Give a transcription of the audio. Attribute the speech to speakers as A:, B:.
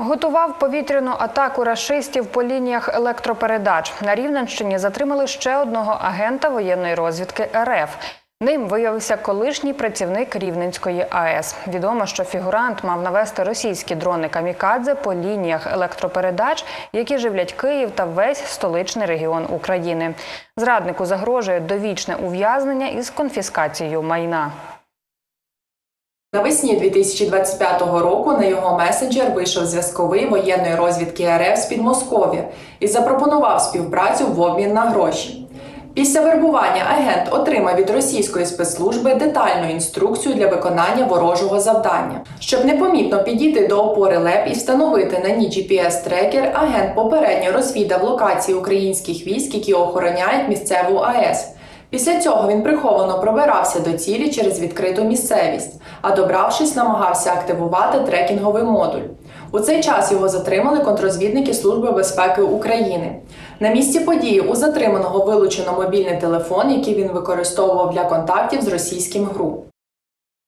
A: Готував повітряну атаку рашистів по лініях електропередач. На Рівненщині затримали ще одного агента воєнної розвідки РФ. Ним виявився колишній працівник Рівненської АЕС. Відомо, що фігурант мав навести російські дрони камікадзе по лініях електропередач, які живлять Київ та весь столичний регіон України. Зраднику загрожує довічне ув'язнення із конфіскацією майна.
B: Навесні 2025 року на його месенджер вийшов зв'язковий воєнної розвідки РФ з Підмосков'я і запропонував співпрацю в обмін на гроші. Після вербування агент отримав від російської спецслужби детальну інструкцію для виконання ворожого завдання. Щоб непомітно підійти до опори ЛЕП і встановити на ній GPS-трекер, агент попередньо розвідав локації українських військ, які охороняють місцеву АЕС. Після цього він приховано пробирався до цілі через відкриту місцевість, а добравшись, намагався активувати трекінговий модуль. У цей час його затримали контрозвідники Служби безпеки України. На місці події у затриманого вилучено мобільний телефон, який він використовував для контактів з російським ГРУ.